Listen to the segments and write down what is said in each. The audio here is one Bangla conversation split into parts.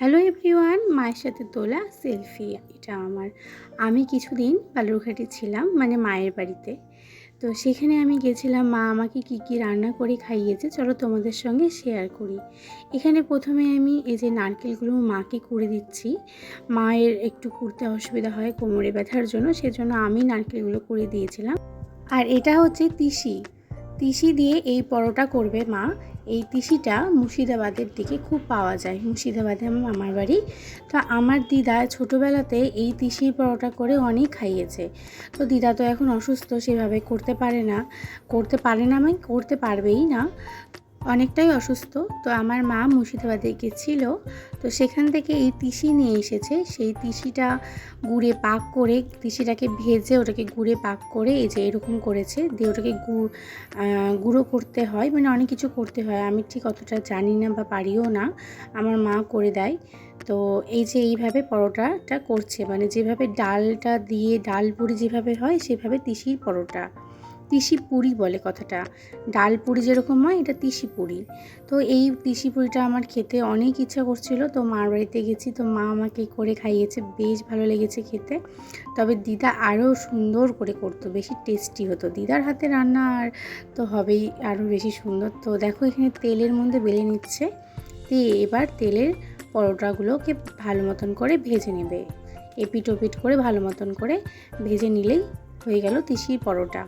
হ্যালো এভরিওয়ান মায়ের সাথে তোলা সেলফি এটা আমার। আমি কিছুদিন বালুরঘাটে ছিলাম মানে মায়ের বাড়িতে। তো সেখানে আমি গেছিলাম, মা আমাকে কি কি রান্না করে খাইয়েছে, চলো তোমাদের সঙ্গে শেয়ার করি। এখানে প্রথমে আমি এই যে নারকেলগুলো মাকে করে দিচ্ছি, মায়ের একটু করতে অসুবিধা হয় কোমরে ব্যথার জন্য, সেজন্য আমি নারকেলগুলো করে দিয়েছিলাম। আর এটা হচ্ছে তিসি। তিসি দিয়ে এই পরোটা করবে মা এই তিসিটা মুর্শিদাবাদের দিকে খুব পাওয়া যায়, মুর্শিদাবাদে আমার মামার বাড়ি। তো আমার দিদা ছোটোবেলাতে এই তিসির পরোটা করে অনেক খাইয়েছে। তো দিদা তো এখন অসুস্থ, সেভাবে করতে পারে না, করতে পারে না মানে করতে পারবেই না। অনেকটাই অসুস্থ। তো আমার মা মুর্শিদাবাদে গেছিল। তো সেখান থেকে এই তিসি নিয়ে এসেছে। সেই তিসিটা গুড়ে পাক করে, তিসিটাকে ভেজে ওটাকে গুড়ে পাক করে এই যে এরকম করেছে। দিয়ে ওটাকে গুড় গুঁড়ো করতে হয়। মানে অনেক কিছু করতে হয়। আমি ঠিক অতটা জানি না বা পারিও না। আমার মা করে দেয়। তো এই যে এইভাবে পরোটাটা করছে। মানে যেভাবে ডালটা দিয়ে, ডাল পুরি যেভাবে হয়, সেভাবে তিসির পরোটা। তিসি পুরি বলে কথাটা। ডাল পুরি যেরকম হয়, এটা তিসি পুরি। তো এই তিসি পুরিটা আমার খেতে অনেক ইচ্ছা করছিল। তো মার বাড়িতে গেছি, তো মা আমাকে করে খাইয়েছে, বেশ ভালো লেগেছে খেতে। তবে দিদা আরও সুন্দর করে করতো, বেশি টেস্টি হতো। দিদার হাতে রান্না আর তো হবেই আরও বেশি সুন্দর। তো দেখো এখানে তেলের মধ্যে বেলে নিচ্ছে। দিয়ে এবার তেলের পরোটাগুলোকে ভালো মতন করে ভেজে নেবে। এপিট ওপিট করে ভালো মতন করে ভেজে নিলেই হয়ে গেল তিসির পরোটা।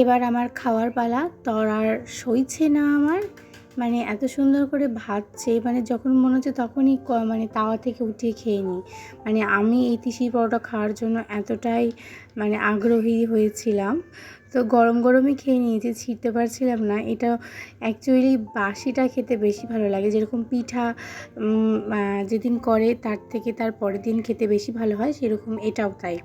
এবার আমার খাওয়ার পালা তর আর সইছে না আমার মানে এত সুন্দর করে ভাজছে মানে যখন মনে হচ্ছে তখনই মানে তাওয়া থেকে উঠিয়ে খেয়ে নিই। মানে আমি এই তিসি পরোটা খাওয়ার জন্য এতটাই মানে আগ্রহী হয়েছিলাম। তো গরম গরমই খেয়ে নিয়েছি, ছিঁড়তে পারছিলাম না। এটা অ্যাকচুয়ালি বাসিটা খেতে বেশি ভালো লাগে। যেরকম পিঠা যেদিন করে তার থেকে তার পরের দিন খেতে বেশি ভালো হয়, সেরকম এটাও তাই।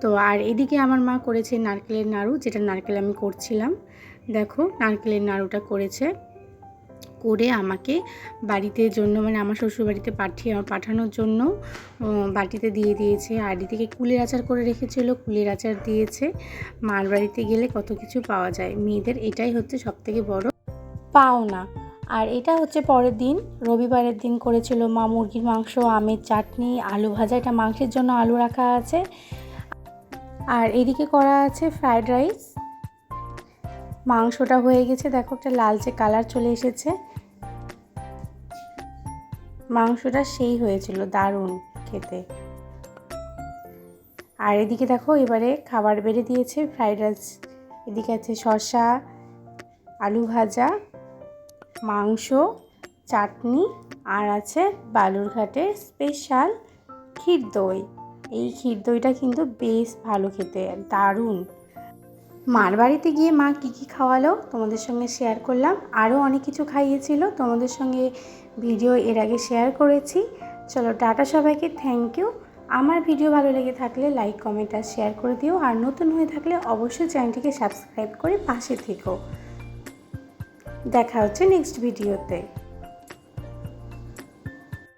তো আর এদিকে আমার মা করেছে নারকেলের নাড়ু, যেটা নারকেল আমি করছিলাম। দেখো, নারকেলের নাড়ুটা করেছে। করে আমাকে বাড়িতে জন্য মানে আমার শ্বশুর বাড়িতে পাঠিয়ে, পাঠানোর জন্য বাটিতে দিয়ে দিয়েছে। আর এদিকে কুলের আচার করে রেখেছিল, কুলের আচার দিয়েছে। মার বাড়িতে গেলে কত কিছু পাওয়া যায়। মেয়েদের এটাই হচ্ছে সবথেকে বড় পাওনা। আর এটা হচ্ছে পরের দিন, রবিবারের দিন করেছিল মা মুরগির মাংস, আমের চাটনি, আলু ভাজা। এটা মাংসের জন্য আলু রাখা আছে। আর এদিকে করা আছে ফ্রায়েড রাইস। মাংসটা হয়ে গেছে, দেখো একটা লালচে কালার চলে এসেছে। মাংসটা সেই হয়েছিল, দারুণ খেতে। আর এদিকে দেখো, এবারে খাবার বেড়ে দিয়েছে ফ্রাইড রাইস। এদিকে আছে শসা, আলু ভাজা, মাংস, চাটনি, আর আছে বালুরঘাটের স্পেশাল ক্ষীর দই। এই ক্ষীর দইটা কিন্তু বেশ ভালো খেতে, দারুণ। মার বাড়িতে গিয়ে মা কী কী খাওয়ালো তোমাদের সঙ্গে শেয়ার করলাম। আরও অনেক কিছু খাইয়েছিল, তোমাদের সঙ্গে ভিডিও এর আগে শেয়ার করেছি। চলো টাটা সবাইকে থ্যাংক ইউ আমার ভিডিও ভালো লেগে থাকলে লাইক কমেন্ট আর শেয়ার করে দিও। আর নতুন হয়ে থাকলে অবশ্যই চ্যানেলটিকে সাবস্ক্রাইব করে পাশে থেকো। দেখা হচ্ছে নেক্সট ভিডিওতে